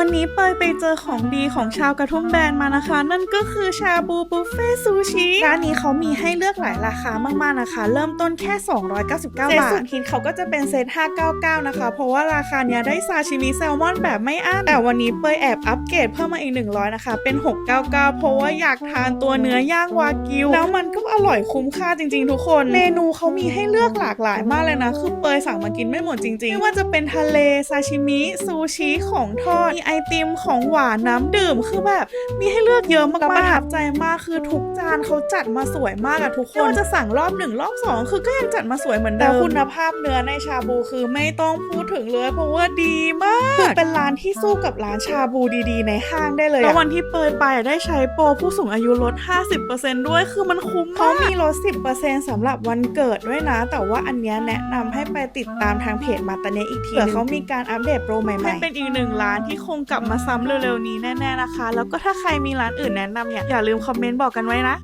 วันนี้เปยไปเจอของดีของชาวกระทุ่มแบนมานะคะ นั่นก็คือชาบูบุฟเฟ่ซูชิร้านนี้เขามีให้เลือกหลายราคามากๆนะคะ เริ่มต้นแค่ 299 บาทเซตสุดฮิตเขาก็จะเป็นเซต599 นะคะ เพราะว่าราคาเนี้ยได้ซาชิมิแซลมอนแบบไม่อั้นแต่วันนี้เปยแอบอัปเกรดเพิ่มมาอีก 100 นะคะ เป็น 699 เพราะว่าอยากทานตัวเนื้อย่างวากิว แล้วมันก็อร่อยคุ้มค่าจริงๆ ทุกคน เมนูเขามีให้เลือกหลากหลายมากเลยนะคือเปยสั่งมากินไม่หมดจริงๆไม่ว่าจะเป็นทะเลซาชิมิซูชิของทอดมีไอติมของหวานน้ำดื่มคือแบบ มีให้เลือกเยอะมากๆประทับใจมากคือทุกจานเขาจัดมาสวยมากอะทุกคนไม่ว่าจะสั่งรอบหนึ่งรอบสองคือก็ยังจัดมาสวยเหมือนเดิมแต่คุณภาพเนื้อในชาบูคือไม่ต้องพูดถึงเลยเพราะว่าดีมากคือเป็นร้านที่สู้กับร้านชาบูดีๆ ในห้างได้เลยอะแล้ววันที่เปิดไปอะได้ใช้โปรผู้สูงอายุลด 50%ด้วยคือมันคุ้มมากเขามีลด 10%สำหรับวันเกิดด้วยนะ แต่ว่าอันเนี้ยแนะนำให้ไปติดตามทางเพจมาตาเนอีกทีเผื่อเขามีการอัปเดตโปรใหม่ๆให้เป็นอีกหนึ่งร้านที่คงกลับมาซ้ำเร็วๆนี้แน่ๆนะคะ แล้วก็ถ้าใครมีร้านอื่นแนะนำเนี่ยอย่าลืมคอมเมนต์บอกกันไว้นะ